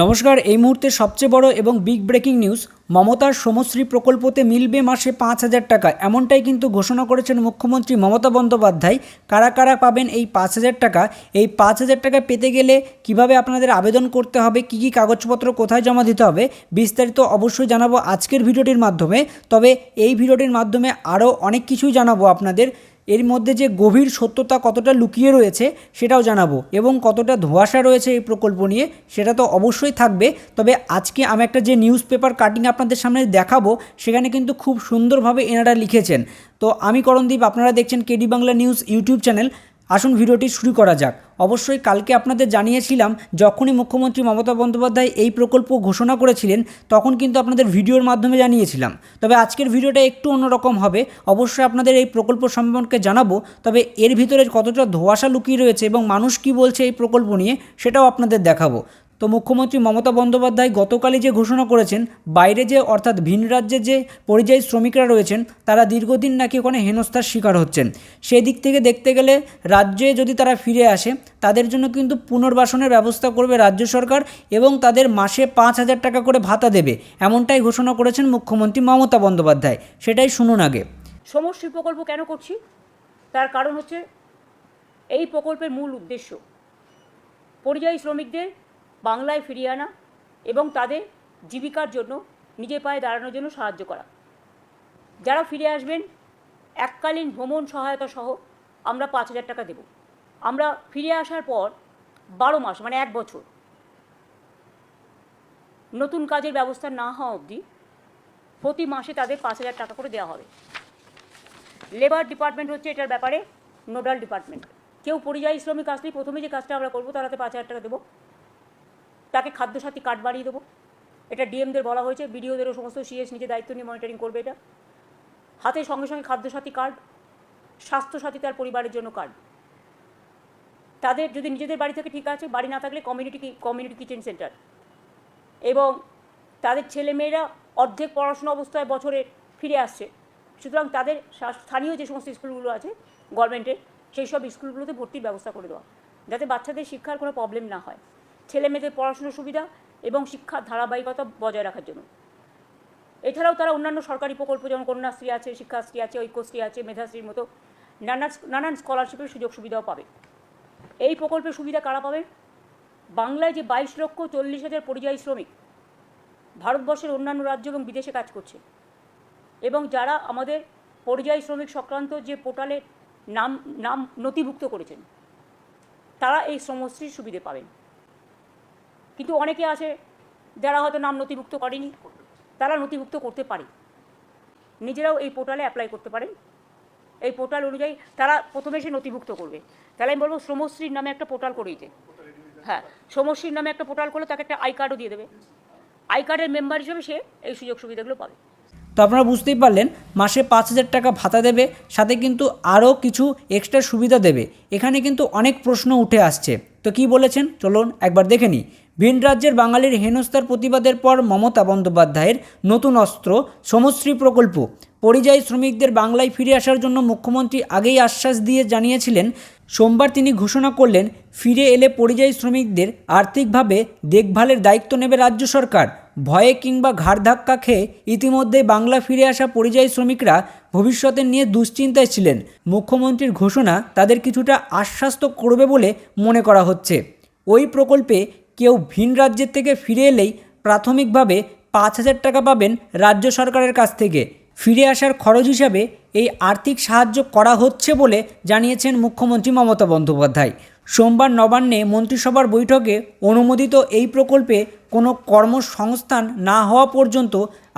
নমস্কার, এই মুহূর্তে সবচেয়ে বড় এবং বিগ ব্রেকিং নিউজ মমতার সমশ্রী প্রকল্পতে মিলবে মাসে পাঁচ হাজার টাকা। এমনটাই কিন্তু ঘোষণা করেছেন মুখ্যমন্ত্রী মমতা বন্দ্যোপাধ্যায়। কারা কারা পাবেন এই পাঁচ হাজার টাকা? এই পাঁচ হাজার টাকা পেতে গেলে কীভাবে আপনাদের আবেদন করতে হবে? কি কি কাগজপত্র কোথায় জমা দিতে হবে? বিস্তারিত অবশ্যই জানাব আজকের ভিডিওটির মাধ্যমে। তবে এই ভিডিওটির মাধ্যমে আরও অনেক কিছুই জানাব আপনাদের। এর মধ্যে যে গভীর সত্যতা কতটা লুকিয়ে রয়েছে সেটাও জানাব এবং কতটা ধোয়াশা রয়েছে এই প্রকল্প নিয়ে সেটা তো অবশ্যই থাকবে। তবে আজকে আমি একটা যে নিউজ পেপার কাটিং আপনাদের সামনে দেখাবো, সেখানে কিন্তু খুব সুন্দরভাবে এনারা লিখেছেন। তো আমি করণদীপ, আপনারা দেখছেন KD Bangla news YouTube channel. আসুন ভিডিওটি শুরু করা যাক। অবশ্যই কালকে আপনাদের জানিয়েছিলাম, যখনই মুখ্যমন্ত্রী মমতা বন্দ্যোপাধ্যায় এই প্রকল্প ঘোষণা করেছিলেন, তখন কিন্তু আপনাদের ভিডিওর মাধ্যমে জানিয়েছিলাম। তবে আজকের ভিডিওটা একটু অন্যরকম হবে। অবশ্যই আপনাদের এই প্রকল্প সম্পর্কে জানাব, তবে এর ভিতরে কতটা ধোয়াশা লুকিয়ে রয়েছে এবং মানুষ কি বলছে এই প্রকল্প নিয়ে, সেটাও আপনাদের দেখাবো। তো মুখ্যমন্ত্রী মমতা বন্দ্যোপাধ্যায় গতকালই যে ঘোষণা করেছেন, বাইরে যে অর্থাৎ ভিন রাজ্যে যে পরিযায়ী শ্রমিকরা রয়েছেন, তারা দীর্ঘদিন নাকি ওখানে হেনস্থার শিকার হচ্ছেন। সেই দিক থেকে দেখতে গেলে রাজ্যে যদি তারা ফিরে আসে, তাদের জন্য কিন্তু পুনর্বাসনের ব্যবস্থা করবে রাজ্য সরকার এবং তাদের মাসে পাঁচ হাজার টাকা করে ভাতা দেবে, এমনটাই ঘোষণা করেছেন মুখ্যমন্ত্রী মমতা বন্দ্যোপাধ্যায়। সেটাই শুনুন আগে। সমষ্টি প্রকল্প কেন করছি? তার কারণ হচ্ছে এই প্রকল্পের মূল উদ্দেশ্য। পরিযায়ী শ্রমিকদের বাংলায় ফিরিয়ে আনা এবং তাদের জীবিকার জন্য, নিজের পায়ে দাঁড়ানোর জন্য সাহায্য করা। যারা ফিরে আসবেন, এককালীন ভ্রমণ সহায়তা সহ আমরা পাঁচ হাজার টাকা দেব। আমরা ফিরে আসার পর বারো মাস মানে এক বছর, নতুন কাজের ব্যবস্থা না হওয়া অবধি প্রতি মাসে তাদের পাঁচ হাজার টাকা করে দেওয়া হবে। লেবার ডিপার্টমেন্ট হচ্ছে এটার ব্যাপারে নোডাল ডিপার্টমেন্ট। কেউ পরিযায়ী শ্রমিক আসলেই প্রথমে যে কাজটা আমরা করব তারাতে পাঁচ হাজার টাকা দেবো। তাকে খাদ্যসাথী কার্ড বাড়িয়ে দেবো। এটা ডিএমদের বলা হয়েছে বিডিওদেরও সমস্ত সিএস নিজে দায়িত্ব নিয়ে মনিটরিং করবে এটা। হাতে সঙ্গে সঙ্গে খাদ্যসাথী কার্ড স্বাস্থ্যসাথী তার পরিবারের জন্য কার্ড তাদের যদি নিজেদের বাড়ি থেকে ঠিক আছে, বাড়ি না থাকলে কমিউনিটি কমিউনিটি কিচেন সেন্টার এবং তাদের ছেলেমেয়েরা অর্ধেক পড়াশোনা অবস্থায় বছরে ফিরে আসছে। সুতরাং তাদের স্থানীয় যে সমস্ত স্কুলগুলো আছে গভর্নমেন্টের সেই সব স্কুলগুলোতে ভর্তির ব্যবস্থা করে দেওয়া। যাতে বাচ্চাদের শিক্ষার কোনো প্রবলেম না হয়। ছেলে মেয়েদের পড়াশোনার সুবিধা এবং শিক্ষার ধারাবাহিকতা বজায় রাখার জন্য। এছাড়াও তারা অন্যান্য সরকারি প্রকল্প, যেমন কন্যাশ্রী আছে, শিক্ষাশ্রী আছে, ঐক্যশ্রী আছে, মেধাশ্রীর মতো নানা নানান স্কলারশিপের সুযোগ সুবিধাও পাবে। এই প্রকল্পের সুবিধা কারা পাবে বাংলায় যে বাইশ লক্ষ চল্লিশ হাজার পরিযায়ী শ্রমিক ভারতবর্ষের অন্যান্য রাজ্য এবং বিদেশে কাজ করছে এবং যারা আমাদের পরিযায়ী শ্রমিক সংক্রান্ত যে পোর্টালে নাম নাম নথিভুক্ত করেছেন, তারা এই শ্রমশ্রীর সুবিধে পাবেন। কিন্তু অনেকে আছে যারা হয়তো নাম নথিভুক্ত করেনি, তারা নথিভুক্ত করতে পারে। নিজেরাও এই পোর্টালে অ্যাপ্লাই করতে পারেন। এই পোর্টাল অনুযায়ী তারা প্রথমে সে নথিভুক্ত করবে। তাহলে আমি বলব শ্রমশ্রীর নামে একটা পোর্টাল করে দিতে। হ্যাঁ শ্রমশ্রীর নামে একটা পোর্টাল করলে তাকে একটা আই কার্ডও দিয়ে দেবে। আই কার্ডের মেম্বার হিসেবে সে এই সুযোগ সুবিধাগুলো পাবে। তো আপনারা বুঝতেই পারলেন, মাসে পাঁচ হাজার টাকা ভাতা দেবে, সাথে কিন্তু আরও কিছু এক্সট্রা সুবিধা দেবে। এখানে কিন্তু অনেক প্রশ্ন উঠে আসছে। তো কি বলেছেন? চলুন একবার দেখে নিই। ভিন রাজ্যের বাঙালির হেনস্থার প্রতিবাদের পর মমতা বন্দ্যোপাধ্যায়ের নতুন অস্ত্র সমশ্রী প্রকল্প। পরিযায়ী শ্রমিকদের বাংলায় ফিরে আসার জন্য মুখ্যমন্ত্রী আগেই আশ্বাস দিয়ে জানিয়েছিলেন, সোমবার তিনি ঘোষণা করলেন, ফিরে এলে পরিযায়ী শ্রমিকদের আর্থিকভাবে দেখভালের দায়িত্ব নেবে রাজ্য সরকার। ভয়ে কিংবা ঘাড় ধাক্কা খেয়ে ইতিমধ্যে বাংলা ফিরে আসা পরিযায়ী শ্রমিকরা ভবিষ্যতের নিয়ে দুশ্চিন্তায় ছিলেন। মুখ্যমন্ত্রীর ঘোষণা তাদের কিছুটা আশ্বাস্ত করবে বলে মনে করা হচ্ছে। ওই প্রকল্পে কেউ ভিন রাজ্যের থেকে ফিরে এলেই প্রাথমিকভাবে পাঁচ হাজার টাকা পাবেন রাজ্য সরকারের কাছ থেকে। ফিরে আসার খরচ হিসাবে এই আর্থিক সাহায্য করা হচ্ছে বলে জানিয়েছেন মুখ্যমন্ত্রী মমতা বন্দ্যোপাধ্যায়। সোমবার নবান্নে মন্ত্রিসভার বৈঠকে অনুমোদিত এই প্রকল্পে কোনো কর্মসংস্থান না হওয়া পর্যন্ত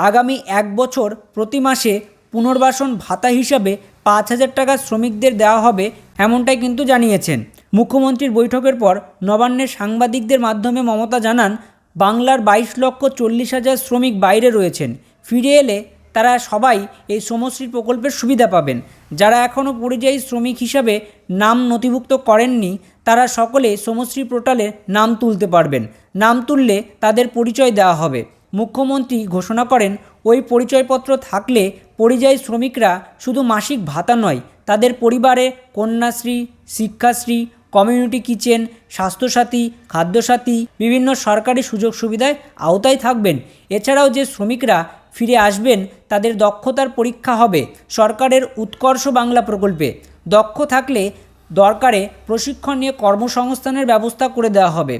আগামী এক বছর প্রতি মাসে পুনর্বাসন ভাতা হিসাবে পাঁচ হাজার টাকা শ্রমিকদের দেওয়া হবে এমনটাই কিন্তু জানিয়েছেন। মুখ্যমন্ত্রীর বৈঠকের পর নবান্নের সাংবাদিকদের মাধ্যমে মমতা জানান, বাংলার বাইশ লক্ষ চল্লিশ হাজার শ্রমিক বাইরে রয়েছেন। ফিরে এলে তারা সবাই এই শ্রমশ্রী প্রকল্পের সুবিধা পাবেন। যারা এখনও পরিযায়ী শ্রমিক হিসাবে নাম নথিভুক্ত করেননি, তারা সকলে শ্রমশ্রী পোর্টালে নাম তুলতে পারবেন। নাম তুললে তাদের পরিচয় দেওয়া হবে। মুখ্যমন্ত্রী ঘোষণা করেন, ওই পরিচয়পত্র থাকলে পরিযায়ী শ্রমিকরা শুধু মাসিক ভাতা নয়, তাদের পরিবারে কন্যাশ্রী, শিক্ষাশ্রী কমিউনিটি কিচেন, স্বাস্থ্যসাথী, খাদ্যসাথী, বিভিন্ন সরকারি সুযোগ সুবিধায় আওতায় থাকবেন। এছাড়াও যে শ্রমিকরা ফিরে আসবেন, তাদের দক্ষতার পরীক্ষা হবে সরকারের উৎকর্ষ বাংলা প্রকল্পে। দক্ষ থাকলে দরকারে প্রশিক্ষণ নিয়ে কর্মসংস্থানের ব্যবস্থা করে দেওয়া হবে।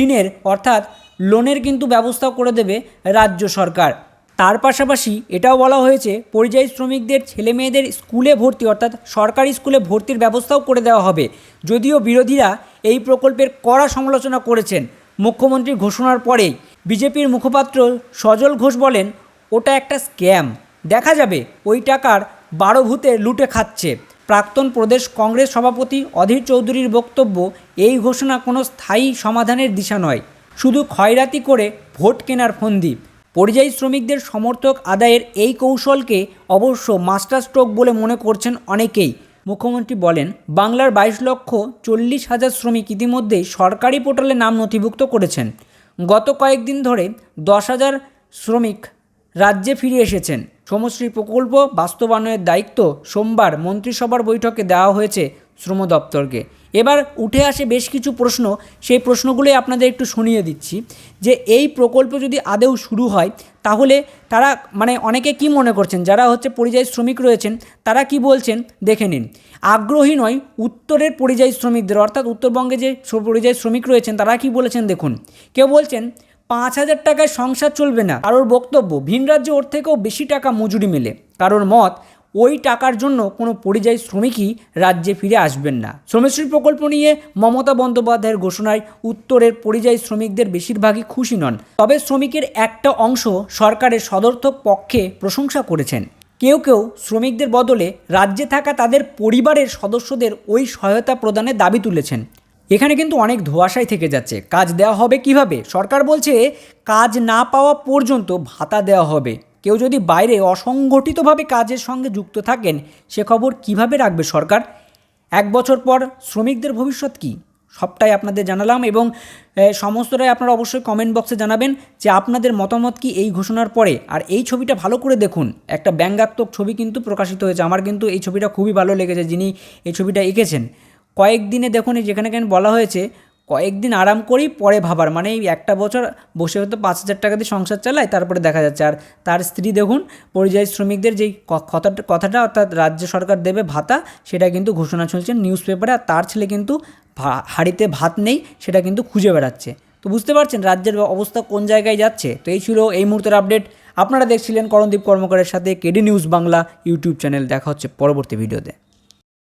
ঋণের, অর্থাৎ লোনের কিন্তু ব্যবস্থা করে দেবে রাজ্য সরকার। তার পাশাপাশি এটাও বলা হয়েছে, পরিযায়ী শ্রমিকদের ছেলে মেয়েদের স্কুলে ভর্তি অর্থাৎ সরকারি স্কুলে ভর্তির ব্যবস্থাও করে দেওয়া হবে। যদিও বিরোধীরা এই প্রকল্পের কড়া সমালোচনা করেছেন। মুখ্যমন্ত্রীর ঘোষণার পরেই বিজেপির মুখপাত্র সজল ঘোষ বলেন, ওটা একটা স্ক্যাম। দেখা যাবে, ওই টাকার বারো ভূতে লুটে খাচ্ছে। প্রাক্তন প্রদেশ কংগ্রেস সভাপতি অধীর চৌধুরীর বক্তব্য, এই ঘোষণা কোনো স্থায়ী সমাধানের দিশা নয়। শুধু খয়রাতি করে ভোট কেনার ফন্দি। পরিযায়ী শ্রমিকদের সমর্থক আদায়ের এই কৌশলকে অবশ্য মাস্টার স্ট্রোক বলে মনে করছেন অনেকেই। মুখ্যমন্ত্রী বলেন, বাংলার বাইশ লক্ষ চল্লিশ হাজার শ্রমিক ইতিমধ্যেই সরকারি পোর্টালে নাম নথিভুক্ত করেছেন। গত কয়েকদিন ধরে দশ হাজার শ্রমিক রাজ্যে ফিরে এসেছেন। সমশ্রী প্রকল্প বাস্তবায়নের দায়িত্ব সোমবার মন্ত্রিসভার বৈঠকে দেওয়া হয়েছে শ্রম দপ্তরকে এবার উঠে আসে বেশ কিছু প্রশ্ন, সেই প্রশ্নগুলোই আপনাদের একটু শুনিয়ে দিচ্ছি। যে এই প্রকল্প যদি আদেও শুরু হয়, তাহলে তারা মানে অনেকে কি মনে করছেন? যারা হচ্ছে পরিযায়ী শ্রমিক রয়েছেন, তারা কি বলছেন? দেখে নিন। আগ্রহী নয়, উত্তরের পরিযায়ী শ্রমিকদের, অর্থাৎ উত্তরবঙ্গে যে পরিযায়ী শ্রমিক রয়েছেন, তারা কি বলেছেন দেখুন। কেউ বলছেন, পাঁচ হাজার টাকায় সংসার চলবে না। কারোর বক্তব্য, ভিন রাজ্যে ওর থেকেও বেশি টাকা মজুরি মেলে। কারোর মত ওই টাকার জন্য কোনো পরিযায়ী শ্রমিকই রাজ্যে ফিরে আসবেন না। শ্রমশ্রী প্রকল্প নিয়ে মমতা বন্দ্যোপাধ্যায়ের ঘোষণায় উত্তরের পরিযায়ী শ্রমিকদের বেশিরভাগই খুশি নন। তবে শ্রমিকের একটা অংশ সরকারের সদর্থক পক্ষে প্রশংসা করেছেন। কেউ কেউ শ্রমিকদের বদলে রাজ্যে থাকা তাদের পরিবারের সদস্যদের ওই সহায়তা প্রদানের দাবি তুলেছেন। এখানে কিন্তু অনেক ধোয়াশাই থেকে যাচ্ছে। কাজ দেওয়া হবে কীভাবে? সরকার বলছে, কাজ না পাওয়া পর্যন্ত ভাতা দেওয়া হবে। কেউ যদি বাইরে অসংগঠিতভাবে কাজের সঙ্গে যুক্ত থাকেন, সে খবর কীভাবে রাখবে সরকার? এক বছর পর শ্রমিকদের ভবিষ্যৎ কী? সবটাই আপনাদের জানালাম এবং সমস্তটাই আপনারা অবশ্যই কমেন্ট বক্সে জানাবেন যে আপনাদের মতামত কি এই ঘোষণার পরে? আর এই ছবিটা ভালো করে দেখুন। একটা ব্যঙ্গাত্মক ছবি কিন্তু প্রকাশিত হয়েছে। আমার কিন্তু এই ছবিটা খুবই ভালো লেগেছে যিনি এই ছবিটা এঁকেছেন। কয়েকদিনে দেখুন যেখানে কেন বলা হয়েছে কয়েকদিন আরাম করেই পরে ভাবার মানে এই একটা বছর বসে হয়তো পাঁচ হাজার টাকা দিয়ে সংসার চালায়, তারপরে দেখা যাচ্ছে। আর তার স্ত্রী দেখুন, পরিযায়ী শ্রমিকদের যেই কথাটা কথাটা অর্থাৎ রাজ্য সরকার দেবে ভাতা, সেটা কিন্তু ঘোষণা চলছে নিউজ পেপারে আর তার ছেলে কিন্তু হাঁড়িতে ভাত নেই, সেটা কিন্তু খুঁজে বেড়াচ্ছে। তো বুঝতে পারছেন রাজ্যের অবস্থা কোন জায়গায় যাচ্ছে? তো এই ছিল এই মুহূর্তের আপডেট আপনারা দেখছিলেন করণদীপ কর্মকারের সাথে KD news Bangla YouTube channel. দেখা হচ্ছে পরবর্তী ভিডিওতে।